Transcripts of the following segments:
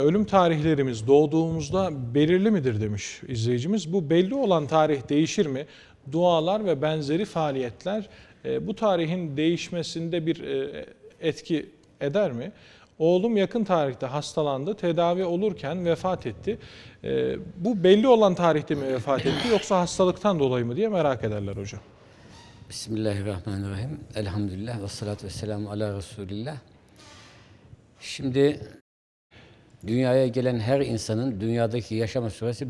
Ölüm tarihlerimiz doğduğumuzda belirli midir demiş izleyicimiz. Bu belli olan tarih değişir mi? Dualar ve benzeri faaliyetler e, bu tarihin değişmesinde bir e, etki eder mi? Oğlum yakın tarihte hastalandı, tedavi olurken vefat etti. E, bu belli olan tarihte mi vefat etti yoksa hastalıktan dolayı mı diye merak ederler hocam. Bismillahirrahmanirrahim. Elhamdülillah ve salatu ve selamu ala Resulillah. Şimdi dünyaya gelen her insanın dünyadaki yaşama süresi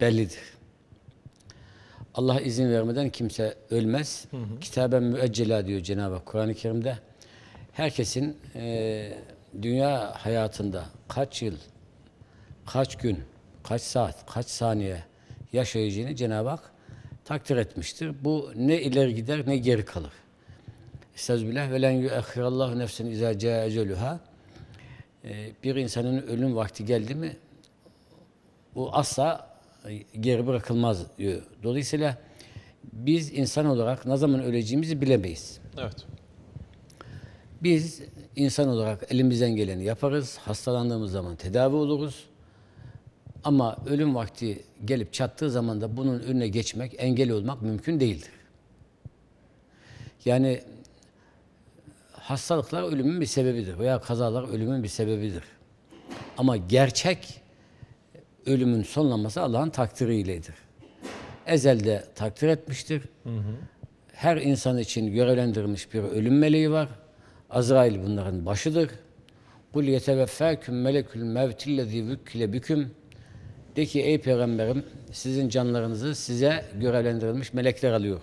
bellidir. Allah izin vermeden kimse ölmez. Kitaben müeccela diyor Cenab-ı Hak Kur'an-ı Kerim'de. Herkesin eee, dünya hayatında kaç yıl, kaç gün, kaç saat, kaç saniye yaşayacağını Cenab-ı Hak takdir etmiştir. Bu ne ileri gider ne geri kalır. Estağfirullah ve len yuakhirallahu nefsen iza caa ecelüha. Ee, Bir insanın ölüm vakti geldi mi o asla geri bırakılmaz diyor. Dolayısıyla biz insan olarak ne zaman öleceğimizi bilemeyiz. Evet. Biz insan olarak elimizden geleni yaparız. Hastalandığımız zaman tedavi oluruz. Ama ölüm vakti gelip çattığı zaman da bunun önüne geçmek, engel olmak mümkün değildir. Yani hastalıklar ölümün bir sebebidir veya kazalar ölümün bir sebebidir. Ama gerçek ölümün sonlanması Allah'ın takdiriyledir. Ezelde takdir etmiştir. Her insan için görevlendirilmiş bir ölüm meleği var. Azrail bunların başıdır. Kul yeteveffâküm melekül mevtillezî vükkile büküm. De ki ey peygamberim sizin canlarınızı size görevlendirilmiş melekler alıyor.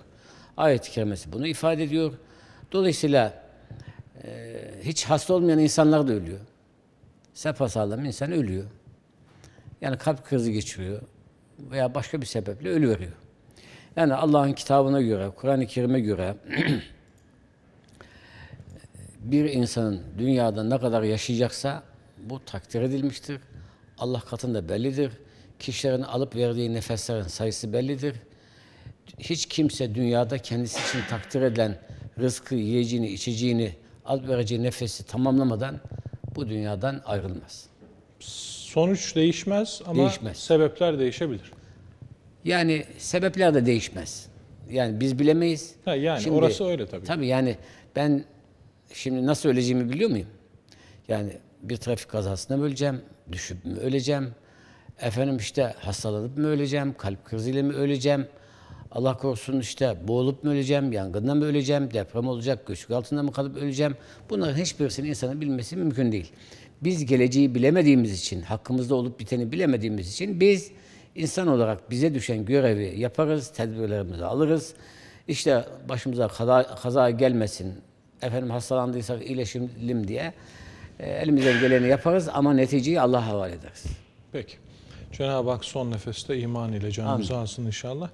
Ayet-i kerimesi bunu ifade ediyor. Dolayısıyla e, hiç hasta olmayan insanlar da ölüyor. Sapasağlam insan ölüyor. Yani kalp krizi geçiriyor veya başka bir sebeple ölüveriyor. Yani Allah'ın kitabına göre, Kur'an-ı Kerim'e göre bir insanın dünyada ne kadar yaşayacaksa bu takdir edilmiştir. Allah katında bellidir. Kişilerin alıp verdiği nefeslerin sayısı bellidir. Hiç kimse dünyada kendisi için takdir edilen rızkı, yiyeceğini, içeceğini, alıp vereceği nefesi tamamlamadan bu dünyadan ayrılmaz. Sonuç değişmez ama Değişmez. sebepler değişebilir. Yani sebepler de değişmez. Yani biz bilemeyiz. Ha, yani orası öyle tabii. Tabii yani ben şimdi nasıl öleceğimi biliyor muyum? Yani bir trafik kazasında mı öleceğim, düşüp mü öleceğim, efendim işte hastalanıp mı öleceğim, kalp kriziyle mi öleceğim, Allah korusun işte boğulup mu öleceğim, yangından mı öleceğim, deprem olacak, göçük altında mı kalıp öleceğim? Bunların hiçbirisini insanın bilmesi mümkün değil. Biz geleceği bilemediğimiz için, hakkımızda olup biteni bilemediğimiz için biz insan olarak bize düşen görevi yaparız, tedbirlerimizi alırız. İşte başımıza kaza, kaza gelmesin, efendim hastalandıysak iyileşelim diye e, elimizden geleni yaparız ama neticeyi Allah'a havale ederiz. Peki. Cenab-ı Hak son nefeste iman ile canımızı alsın inşallah.